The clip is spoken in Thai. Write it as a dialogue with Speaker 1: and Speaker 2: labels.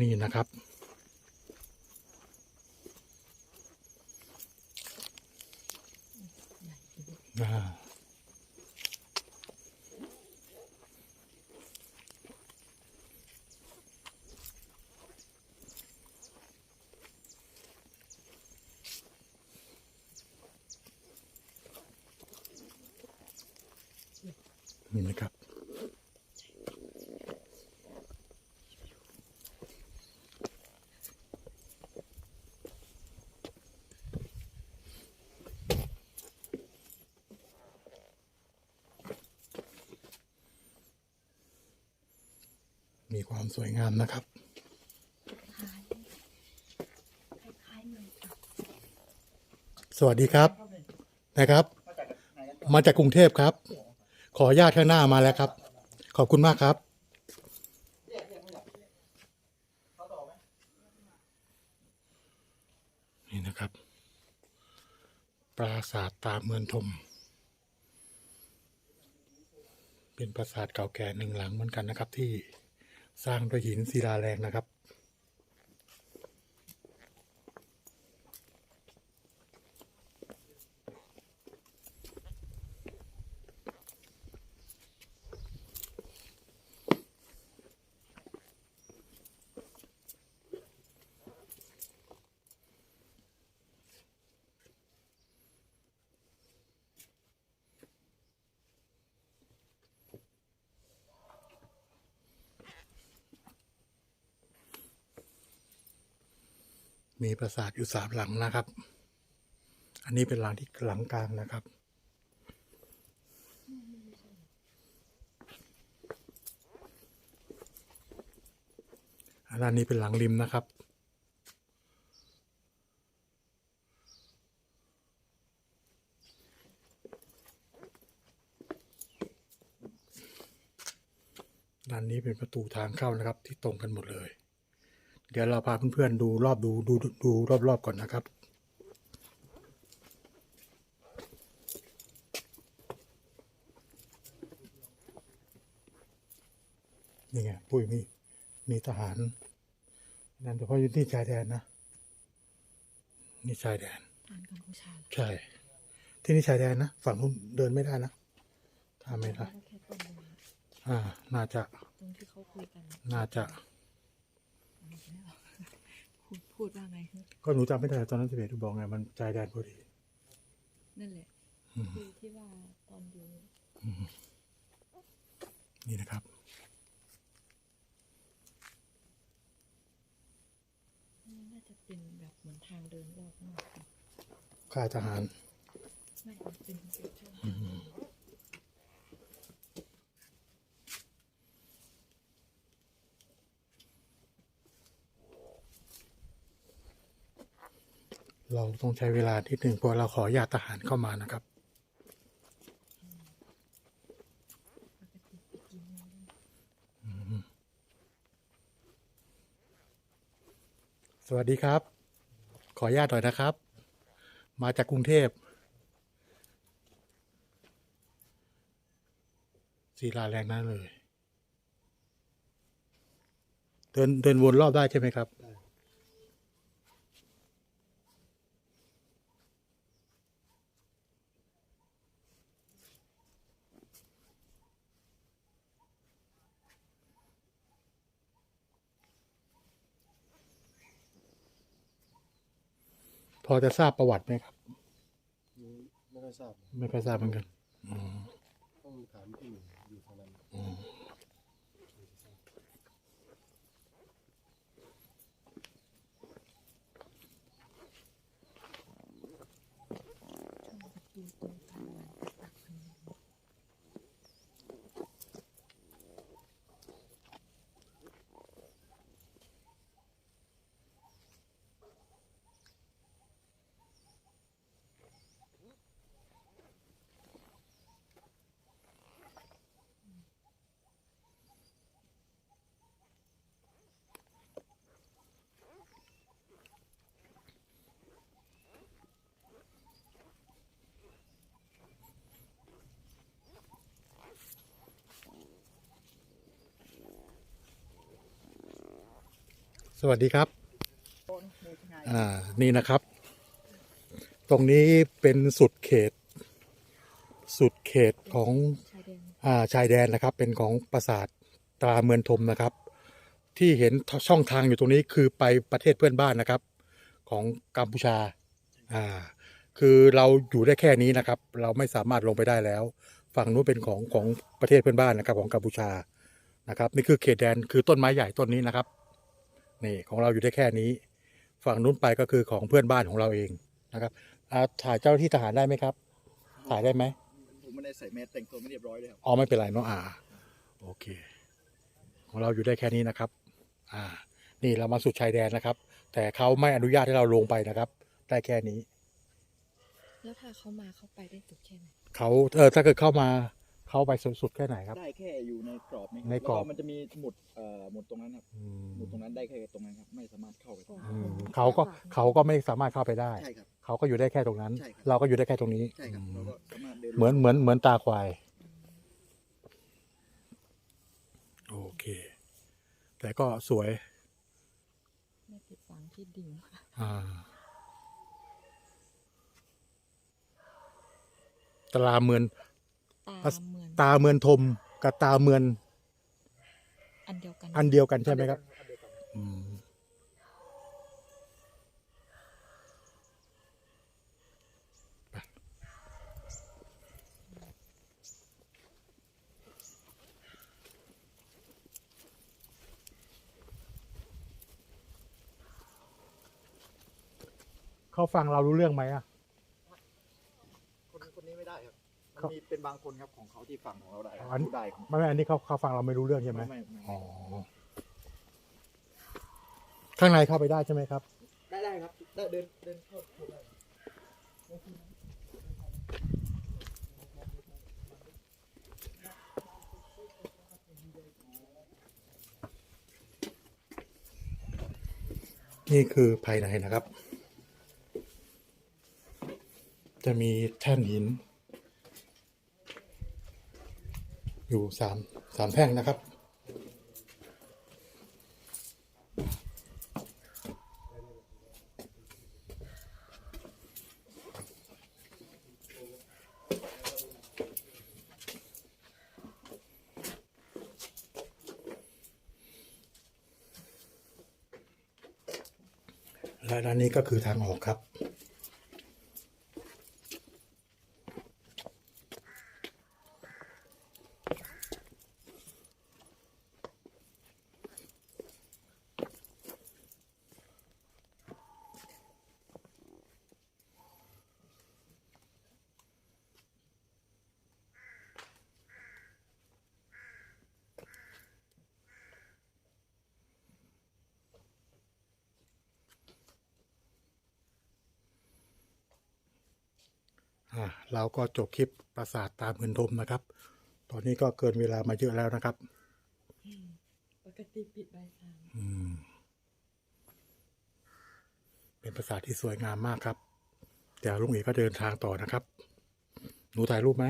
Speaker 1: นี่นะครับ นี่นะครับ มีความสวยงามนะครับสวัสดีครับนะครับ มาจากกรุงเทพครับ ขอญาตข้างหน้ามาแล้วครับ ขอบคุณมากครับนี่นะครับ ปราสาทตาเมืองทม เป็นปราสาทเก่าแก่หนึ่งหลังเหมือนกันนะครับที่ สร้างด้วยหินศิลาแรงนะครับ มีปราสาทอยู่สามหลังนะครับ อันนี้เป็นหลังที่หลังกลางนะครับ อันนี้เป็นหลังริมนะครับด้านนี้เป็นประตูทางเข้านะครับที่ตรงกันหมดเลย เดี๋ยวเราพาเพื่อนๆดูรอบดูดูดูรอบๆก่อนนะครับนี่ไงปุ้ยมีมีทหารนั่นเฉพาะอยู่ที่ชายแดนนะนี่ชายแดน
Speaker 2: ทานกัมพูชา
Speaker 1: ใช่ ที่นี่ชายแดนนะฝั่งนู้นเดินไม่ได้นะถ้ามไม่ได้
Speaker 2: ก็แค่ต้นนึง
Speaker 1: อ่า น่าจะ
Speaker 2: ตรงที่เขาคุยกัน
Speaker 1: น่าจะ
Speaker 2: พูดพูดว่าไง
Speaker 1: ก็หนูจำไม่ได้ตอนนั้นสิเบบอกไงมันชายแดนพอดี
Speaker 2: นั่นแหละ
Speaker 1: อืม
Speaker 2: คือที่ว่าตอนอยู่
Speaker 1: นี่นะครับ
Speaker 2: นี่น่าจะเป็นแบบเหมือนทางเดินรอบนอกค่ะ
Speaker 1: ค่ายทหาร
Speaker 2: ไม่มันเป็นเป็นช่อ
Speaker 1: เราต้องใช้เวลาที่หนึ่งเพราะเราขอญาตทหารเข้ามานะครับ สวัสดีครับ ขอญาตหน่อยนะครับ มาจากกรุงเทพศิลาแรงนั่นเลย เดินเดินวนรอบได้ใช่ไหมครับ พอจะทราบประวัติไหมครับ
Speaker 3: ไม่ค่อยทราบ
Speaker 1: ไม่ค่อยทราบเหมือนกันอืม
Speaker 3: ต้องถามพี่หนึ่งอยู่ทางนั้น
Speaker 1: อืม
Speaker 2: ช่องประตูตรงกลางลานกระตักพนม
Speaker 1: วัสดีครับ อ่า นี่นะครับ ตรงนี้เป็นสุดเขต สุดเขตของ
Speaker 2: ชายแดน
Speaker 1: อ่าชายแดนนะครับ เป็นของปราสาทตราเมืองทมนะครับ ที่เห็นช่องทางอยู่ตรงนี้คือไปประเทศเพื่อนบ้านนะครับ ของกัมพูชา อ่า คือเราอยู่ได้แค่นี้นะครับ เราไม่สามารถลงไปได้แล้ว ฝั่งนู้นเป็นของของประเทศเพื่อนบ้านนะครับ ของกัมพูชา นะครับ นี่คือเขตแดนคือต้นไม้ใหญ่ต้นนี้นะครับ นี่ของเราอยู่ได้แค่นี้ ฝั่งนู้นไปก็คือของเพื่อนบ้านของเราเองนะครับอ่าถ่ายเจ้าหน้าที่ทหารได้ไหมครับ ถ่ายได้ไหม
Speaker 4: ผมไม่ได้ใส่แมสแต่งตัวไม่เรียบร้อยเลยครับ
Speaker 1: อ๋อไม่เป็นไรเนาะอ่าโอเค ของเราอยู่ได้แค่นี้นะครับ อ่า นี่เรามาสุดชายแดนนะครับ แต่เขาไม่อนุญาตให้เราลงไปนะครับ ได้แค่นี้
Speaker 2: แล้วถ้าเขามาเขาไปได้สุดแค่ไหน
Speaker 1: เขาเออถ้าเกิดเข้ามา เข้าไปสุดสุดแค่ไหนครับ
Speaker 4: ได้แค่อยู่ในกรอบนี้คบ
Speaker 1: ในกรอบ
Speaker 4: แล้วมันจะมีหมุดเอ่อหมุดตรงนั้นครับ
Speaker 1: อืม
Speaker 4: หมุดตรงนั้นได้แค่ตรงนั้นครับไม่สามารถเข้าไปได้
Speaker 1: อืมเขาก็เขาก็ไม่สามารถเข้าไปได้
Speaker 4: ใช่ครับ
Speaker 1: เขาก็อยู่ได้แค่ตรงนั้น
Speaker 4: ใช่ครับ
Speaker 1: เราก็อยู่ได้แค่ตรงนี้
Speaker 4: ใช่ครับ
Speaker 1: อื
Speaker 4: เรา
Speaker 1: ม
Speaker 4: ก็สามารถเดิน
Speaker 1: เหมือนเหมือนเหมือนตาควาย โอเค แต่ก็สวย
Speaker 2: ไม่ติดฝังที่ดิ่ง
Speaker 1: อ่าตราเมือน
Speaker 2: ตาเหมือน
Speaker 1: ตาเมือนทมกับตาเมือน
Speaker 2: อันเดียวกัน
Speaker 1: อันเดียวกันใช่ไหมครับอืมเขาฟังเรารู้เรื่องไหมอะ
Speaker 4: คนคนนี้ไม่ได้ครับ
Speaker 1: ครั
Speaker 4: มัน
Speaker 1: บ
Speaker 4: มีเป็นบางคนครับของเขาที่ฟังของเราได้
Speaker 1: อัน
Speaker 4: พูดได้ของ
Speaker 1: ไม่ไม่อันนี้เขาเขาฟังเราไม่รู้เรื่องใช่ไหม
Speaker 4: ไม่ไม่
Speaker 1: อ๋อข้างในเข้าไปได้ใช่ไหมครับ
Speaker 4: ได้ได้ครับได้เดินเดินเข้าพูดได้
Speaker 1: นี่คือภายในนะครับ จะมีแท่นหิน อยู่สามสามแท่งนะครับ และด้านนี้ก็คือทางออกครับ อ่าเราก็จบคลิปปราสาทตามเงินทมนะครับ ตอนนี้ก็เกินเวลามาเยอะแล้วนะครับ
Speaker 2: ปกติปิดใบสาม
Speaker 1: อืม เป็นปราสาทที่สวยงามมากครับ เดี๋ยวลุงเอกก็เดินทางต่อนะครับ หนูถ่ายรูปไหม